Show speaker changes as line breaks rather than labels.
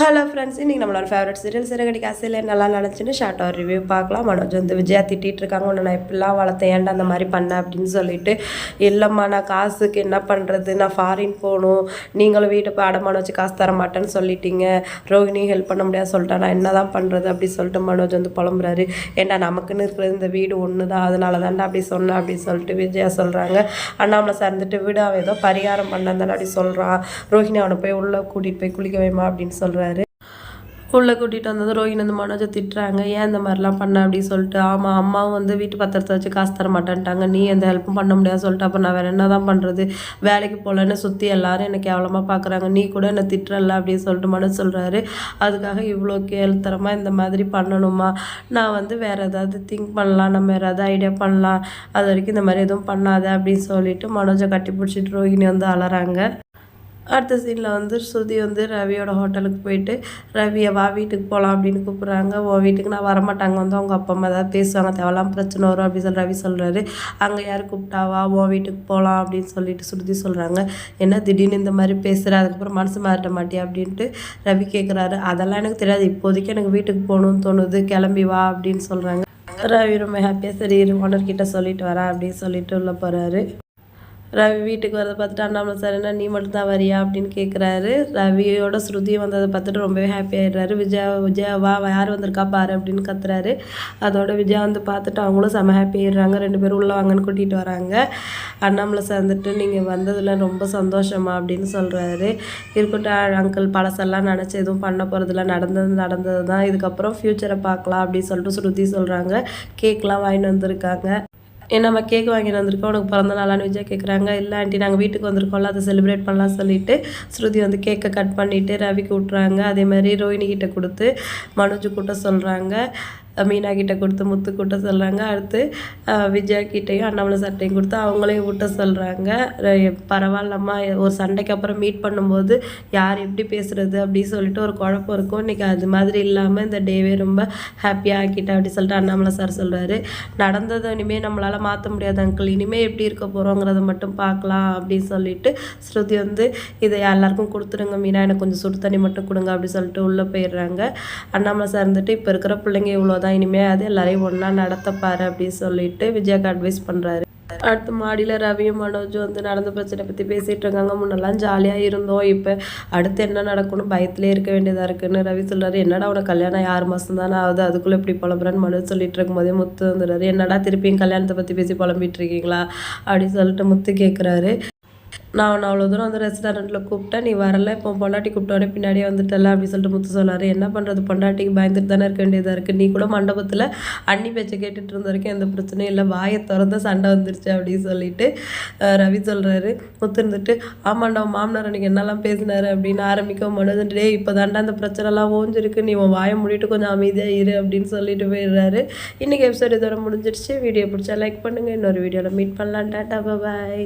Hello friends இன்றைக்கி நம்மளோட favourite serial சிறகடி காசில் நல்லா நினச்சின்னு ஷார்ட்டாக ஒரு ரிவ்யூ பார்க்கலாம். மனோஜ் வந்து விஜயா திட்டிகிட்டு இருக்காங்க. உன்னை நான் இப்படிலாம் வளர்த்தேன். ஏன்டா அந்த மாதிரி பண்ண அப்படின்னு சொல்லிட்டு இல்லைம்மா நான் காசுக்கு என்ன பண்ணுறது நான் ஃபாரின் போகணும். நீங்களும் வீட்டு போய் அடமான வச்சு காசு தர மாட்டேன்னு சொல்லிட்டீங்க. ரோஹினி ஹெல்ப் பண்ண முடியாது. சொல்லிட்டா நான் என்ன தான் பண்ணுறது அப்படி சொல்லிட்டு மனோஜ் வந்து புலம்புறாரு. ஏன்டா நமக்குன்னு இருக்கிறது இந்த வீடு ஒன்று தான் அதனால தான்டா அப்படி சொன்னேன் அப்படின்னு சொல்லிட்டு விஜயா சொல்கிறாங்க அண்ணாமலை சார்ந்துட்டு வீடு அவன் ஏதோ பரிகாரம் பண்ணான் அப்படி சொல்கிறான் ரோஹினி அவனை போய் உள்ளே கூட்டிகிட்டு போய் குளிக்க வைமா அப்படின்னு சொல்கிறாரு உள்ளே கூட்டிகிட்டு வந்தது ரோஹினி வந்து மனோஜை திட்டுறாங்க ஏன் இந்த மாதிரிலாம் பண்ண? அப்படின்னு சொல்லிட்டு ஆமாம் அம்மாவும் வந்து வீட்டு பத்திரத்தை வச்சு காசு தர மாட்டேன்ட்டாங்க. நீ எந்த ஹெல்ப்பும் பண்ண முடியாது சொல்லிட்டு அப்போ நான் வேறு என்ன தான் பண்ணுறது வேலைக்கு போகலன்னு சுற்றி எல்லாரும் என்னை கேவலமாக பார்க்குறாங்க நீ கூட என்னை திட்டுறல அப்படின்னு சொல்லிட்டு மனோஜ் சொல்கிறாரு அதுக்காக இவ்வளோ கேள்த்தரமாக இந்த மாதிரி பண்ணணுமா? நான் வந்து வேறு ஏதாவது திங்க் பண்ணலாம். நம்ம வேறு ஏதாவது ஐடியா பண்ணலாம். அது வரைக்கும் இந்த மாதிரி எதுவும் பண்ணாத. அப்படின்னு சொல்லிட்டு மனோஜை கட்டி பிடிச்சிட்டு ரோஹினி வந்து அலறாங்க. அடுத்த சீனில் வந்து ஸ்ருதி வந்து ரவியோட ஹோட்டலுக்கு போயிட்டு ரவியை வா வீட்டுக்கு போகலாம் அப்படின்னு கூப்பிட்றாங்க. உன் வீட்டுக்கு நான் வரமாட்டாங்க. வந்து அவங்க அப்பா அம்மா ஏதாவது பேசுவாங்க. தேவலாம் பிரச்சனை வரும் அப்படின்னு சொல்லி ரவி சொல்கிறாரு அங்கே யார் கூப்பிட்டாவா உன் வீட்டுக்கு போகலாம் அப்படின்னு சொல்லிட்டு ஸ்ருதி சொல்கிறாங்க என்ன திடீர்னு இந்த மாதிரி பேசுகிற அதுக்கப்புறம் மனசு மாறிட மாட்டியா? அப்படின்ட்டு ரவி கேட்குறாரு அதெல்லாம் எனக்கு தெரியாது. இப்போதைக்கு எனக்கு வீட்டுக்கு போகணும்னு தோணுது. கிளம்பி வா அப்படின்னு சொல்கிறாங்க ரவி ரொம்ப ஹாப்பியாக சரி ஓனர்கிட்ட சொல்லிட்டு வரேன் அப்படின்னு சொல்லிட்டு உள்ளே போகிறாரு ரவி வீட்டுக்கு வரதை பார்த்துட்டு அண்ணாமலை சார் என்ன? நீ மட்டும் தான் வரியா? அப்படின்னு கேட்குறாரு ரவியோட ஸ்ருதியும் வந்ததை பார்த்துட்டு ரொம்பவே ஹாப்பி ஆகிடுறாரு விஜயா விஜயா வா யார் வந்திருக்கா? பாரு அப்படின்னு கத்துறாரு. அதோட விஜயா வந்து பார்த்துட்டு அவங்களும் செம ஹாப்பி ஆயிடுறாங்க. ரெண்டு பேரும் உள்ளே வாங்கன்னு கூட்டிகிட்டு வராங்க. அண்ணாமலை சார் வந்துட்டு நீங்கள் வந்ததில் ரொம்ப சந்தோஷமா? அப்படின்னு சொல்கிறாரு இருக்கட்டும் அங்கிள் பழசெல்லாம் நினச்சி எதுவும் பண்ண போகிறதில்ல நடந்தது நடந்தது தான் இதுக்கப்புறம் ஃப்யூச்சரை பார்க்கலாம் அப்படின்னு சொல்லிட்டு ஸ்ருதி சொல்கிறாங்க கேக்லாம் வாங்கிட்டு வந்திருக்காங்க. நம்ம கேக் வாங்கிட்டு வந்திருக்கோம். உனக்கு பிறந்த நாளான்னு விஜய் கேட்குறாங்க இல்லை ஆண்டி நாங்கள் வீட்டுக்கு வந்திருக்கோம்ல அதை செலிப்ரேட் பண்ணலாம் சொல்லிட்டு ஸ்ருதி வந்து கேக்கை கட் பண்ணிவிட்டு ரவிக்கு விட்றாங்க அதே மாதிரி ரோஹினி கிட்ட கொடுத்து மனோஜ் கூட்ட சொல்கிறாங்க மீனா கிட்ட கொடுத்து முத்து கூட்ட சொல்கிறாங்க அடுத்து விஜயா கிட்டேயும் அண்ணாமலை சட்டையும் கொடுத்து அவங்களையும் ஊட்ட சொல்கிறாங்க பரவாயில்லம்மா ஒரு சண்டைக்கு அப்புறம் மீட் பண்ணும்போது யார் எப்படி பேசுறது அப்படின்னு சொல்லிட்டு ஒரு குழப்பம் இருக்கும். இன்றைக்கி அது மாதிரி இல்லாமல் இந்த டேவே ரொம்ப ஹாப்பியாக ஆக்கிட்டேன் அப்படி சொல்லிட்டு அண்ணாமலை சார் சொல்கிறாரு நடந்ததை இனிமேல் நம்மளால் மாற்ற முடியாது அங்கிள் இனிமேல் எப்படி இருக்க போகிறோங்கிறத மட்டும் பார்க்கலாம் அப்படின்னு சொல்லிட்டு ஸ்ருதி வந்து இதை எல்லாருக்கும் கொடுத்துடுங்க மீனா எனக்கு கொஞ்சம் சுடு தண்ணி மட்டும் கொடுங்க அப்படின்னு சொல்லிட்டு உள்ளே போயிடுறாங்க. அண்ணாமலை சார் இருந்துட்டு இப்போ இருக்கிற பிள்ளைங்க இவ்வளோ தான் இனிமேல் அது எல்லாரையும் ஒன்றா நடத்தப்பாரு அப்படின்னு சொல்லிட்டு விஜயாக்கு அட்வைஸ் பண்ணுறாரு அடுத்து மாடியில் ரவியும் மனோஜும் வந்து நடந்த பிரச்சனை பற்றி பேசிகிட்டு இருக்காங்க. முன்னெல்லாம் ஜாலியாக இருந்தோம். இப்போ அடுத்து என்ன நடக்கும்னு பயத்திலே இருக்க வேண்டியதாக இருக்குன்னு ரவி சொல்கிறாரு என்னடா உனக்கு கல்யாணம் ஆறு மாதம் தானே ஆகுது? அதுக்குள்ளே இப்படி புலம்புறான்னு மனோஜ் சொல்லிட்டு இருக்கும்போதே முத்து வந்துடுறாரு. என்னடா திருப்பியும் கல்யாணத்தை பற்றி பேசி புலம்பிட்டு இருக்கீங்களா? அப்படின்னு சொல்லிட்டு முத்து கேட்குறாரு நான் அவனை அவ்வளோ தூரம் வந்து ரெஸ்டாரண்ட்டில் கூப்பிட்டேன். நீ வரல இப்போ பொண்டாட்டி கூப்பிட்டோடனே பின்னாடியே வந்துட்டல அப்படின்னு சொல்லிட்டு முத்து சொல்லார். என்ன பண்ணுறது பொண்டாட்டிக்கு பயந்துட்டு தானே இருக்க வேண்டியதாக இருக்குது நீ கூட மண்டபத்தில் அண்ணி பேச்சை கேட்டுட்டு இருந்த வரைக்கும் எந்த பிரச்சனையும் இல்லை. வாயை திறந்த சண்டை வந்துருச்சு அப்படின்னு சொல்லிட்டு ரவி சொல்கிறாரு முத்து இருந்துட்டு ஆமாண்டா மாமனார் அன்றைக்கி என்னெல்லாம் பேசினார் அப்படின்னு ஆரம்பிக்க மனோஜ் டே இப்போ தாண்டா அந்த பிரச்சனைலாம் ஓஞ்சிருக்கு. நீ உன் வாயை மூடிட்டு கொஞ்சம் அமைதியாக இரு அப்படின்னு சொல்லிட்டு போயிடுறாரு. இன்றைக்கி எபிசோட் இதோட முடிஞ்சிடுச்சு. வீடியோ பிடிச்சா லைக் பண்ணுங்கள் இன்னொரு வீடியோவில் மீட் பண்ணலாம். டாட்டா பாய்